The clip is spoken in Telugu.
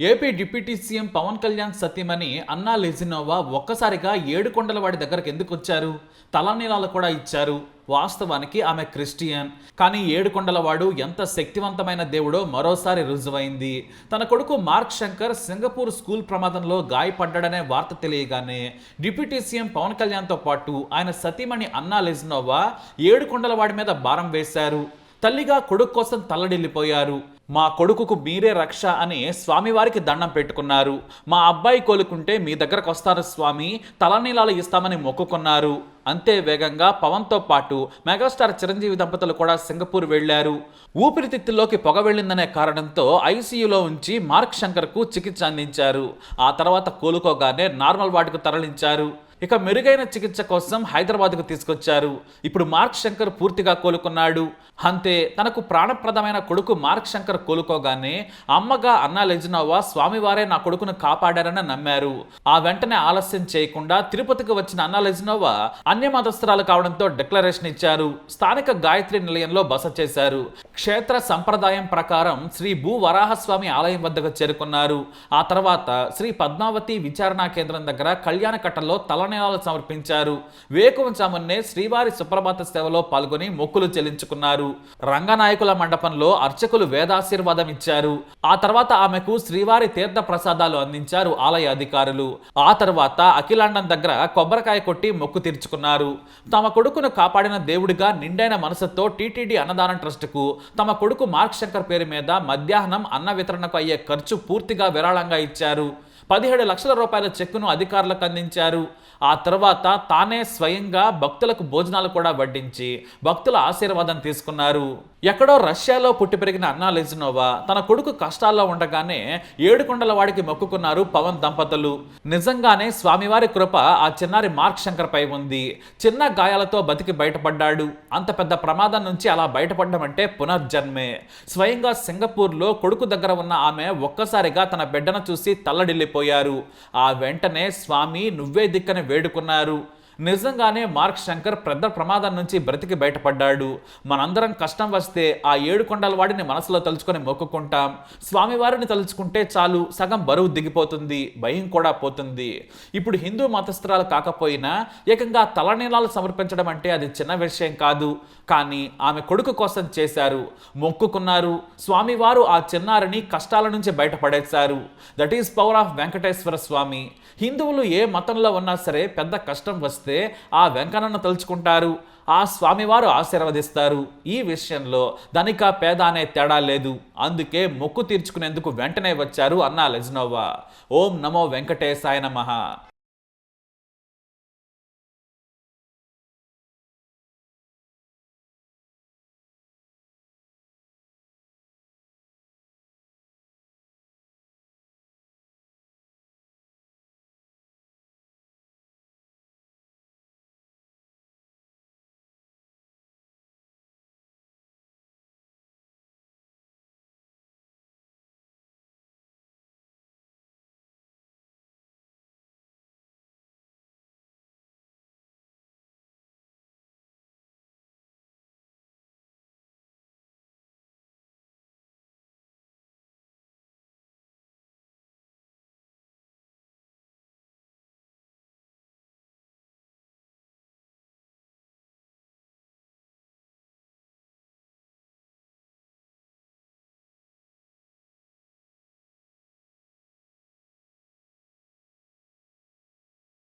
AP deputy CM Pawan Kalyan సతీమణి అన్నా లెజినోవా ఒక్కసారిగా ఏడుకొండల వాడి దగ్గరకు ఎందుకు వచ్చారు? తలనీలాలు కూడా ఇచ్చారు. వాస్తవానికి ఆమె క్రిస్టియన్. కానీ ఏడుకొండల వాడు ఎంత శక్తివంతమైన దేవుడో మరోసారి రుజువైంది. తన కొడుకు మార్క్ శంకర్ సింగపూర్ స్కూల్ ప్రమాదంలో గాయపడ్డాడనే వార్త తెలియగానే డిప్యూటీ సీఎం పవన్ కళ్యాణ్తో పాటు ఆయన సతీమణి అన్నా లెజినోవా ఏడుకొండల వాడి మీద భారం వేశారు. తల్లిగా కొడుకు కోసం తల్లడిల్లిపోయారు. మా కొడుకుకు మీరే రక్ష అని స్వామివారికి దండం పెట్టుకున్నారు. మా అబ్బాయి కోలుకుంటే మీ దగ్గరకు వస్తారు స్వామి తలనీలాలు ఇస్తామని మొక్కుకున్నారు. అంతే వేగంగా పవన్తో పాటు మెగాస్టార్ చిరంజీవి దంపతులు కూడా సింగపూర్ వెళ్ళారు ఊపిరితిత్తుల్లోకి పొగ వెళ్ళిందనే కారణంతో ఐసీయూలో ఉంచి మార్క్ శంకర్కు చికిత్స అందించారు. ఆ తర్వాత కోలుకోగానే నార్మల్ వార్డుకు తరలించారు. ఇక మెరుగైన చికిత్స కోసం హైదరాబాద్కు తీసుకొచ్చారు. ఇప్పుడు మార్క్ శంకర్ పూర్తిగా కోలుకున్నాడు. అంతే తనకు ప్రాణప్రదమైన కొడుకు మార్క్ శంకర్ కోలుకోగానే అమ్మగా అన్నా లెజినోవా స్వామివారే నా కొడుకును కాపాడారని నమ్మారు. ఆ వెంటనే ఆలస్యం చేయకుండా తిరుపతికి వచ్చిన అన్నా లెజినోవా అన్య మతస్థురాలు కావడంతో డిక్లరేషన్ ఇచ్చారు. స్థానిక గాయత్రి నిలయంలో బస చేశారు. క్షేత్ర సంప్రదాయం ప్రకారం శ్రీ భూ వరాహస్వామి ఆలయం వద్దకు చేరుకున్నారు. ఆ తర్వాత శ్రీ పద్మావతి విచారణా కేంద్రం దగ్గర కళ్యాణ కట్టలో తలనీలాలు సమర్పించారు వేకువచామున్నే శ్రీవారి సుప్రభాత సేవలో పాల్గొని మొక్కులు చెల్లించుకున్నారు. రంగనాయకుల మండపంలో అర్చకులు వేదాశీర్వాదం ఇచ్చారు. ఆ తర్వాత ఆమెకు శ్రీవారి తీర్థ ప్రసాదాలు అందించారు ఆలయ అధికారులు. ఆ తర్వాత అఖిలాండం దగ్గర కొబ్బరికాయ కొట్టి మొక్కు తీర్చుకున్నారు. తమ కొడుకును కాపాడిన దేవుడిగా నిండైన మనసుతో టీటీడీ అన్నదానం ట్రస్టుకు తమ కొడుకు మార్క్ శంకర్ పేరు మీద మధ్యాహ్నం అన్న వితరణకు అయ్యే ఖర్చు పూర్తిగా విరాళంగా ఇచ్చారు. పదిహేడు లక్షల రూపాయల చెక్కును అధికారులకు అందించారు. ఆ తర్వాత తానే స్వయంగా భక్తులకు భోజనాలు కూడా వడ్డించి భక్తుల ఆశీర్వాదం తీసుకున్నారు. ఎక్కడో రష్యాలో పుట్టి పెరిగిన అన్నా లెజినోవా తన కొడుకు కష్టాల్లో ఉండగానే ఏడుకొండల వాడికి మొక్కుకున్నారు పవన్ దంపతులు. నిజంగానే స్వామివారి కృప ఆ చిన్నారి మార్క్ శంకర్ పై ఉంది. చిన్న గాయాలతో బతికి బయటపడ్డాడు. అంత పెద్ద ప్రమాదం నుంచి అలా బయటపడడం అంటే పునర్జన్మే. స్వయంగా సింగపూర్లో కొడుకు దగ్గర ఉన్న ఆమె ఒక్కసారిగా తన బిడ్డను చూసి వెళ్ళిపోయారు. ఆ వెంటనే స్వామి నువ్వే దిక్కని వేడుకున్నారు. నిజంగానే మార్క్ శంకర్ పెద్ద ప్రమాదం నుంచి బ్రతికి బయటపడ్డాడు. మనందరం కష్టం వస్తే ఆ ఏడు కొండల వాడిని మనసులో తలుచుకొని మొక్కుకుంటాం. స్వామివారిని తలుచుకుంటే చాలు సగం బరువు దిగిపోతుంది భయం కూడా పోతుంది. ఇప్పుడు హిందూ మతస్థురాలు కాకపోయినా ఏకంగా తలనీలాలు సమర్పించడం అంటే అది చిన్న విషయం కాదు. కానీ ఆమె కొడుకు కోసం చేశారు. మొక్కుకున్నారు. స్వామివారు ఆ చిన్నారిని కష్టాల నుంచి బయటపడేశారు. That is power of Venkateswara Swami. హిందువులు ఏ మతంలో ఉన్నా సరే పెద్ద కష్టం వస్తే వస్తే ఆ వెంకన్నను తలుచుకుంటారు. ఆ స్వామివారు ఆశీర్వదిస్తారు. ఈ విషయంలో ధనిక పేద అనే తేడా లేదు. అందుకే మొక్కు తీర్చుకునేందుకు వెంటనే వచ్చారు అన్నా లెజ్నోవా. ఓం నమో వెంకటేశాయ నమ.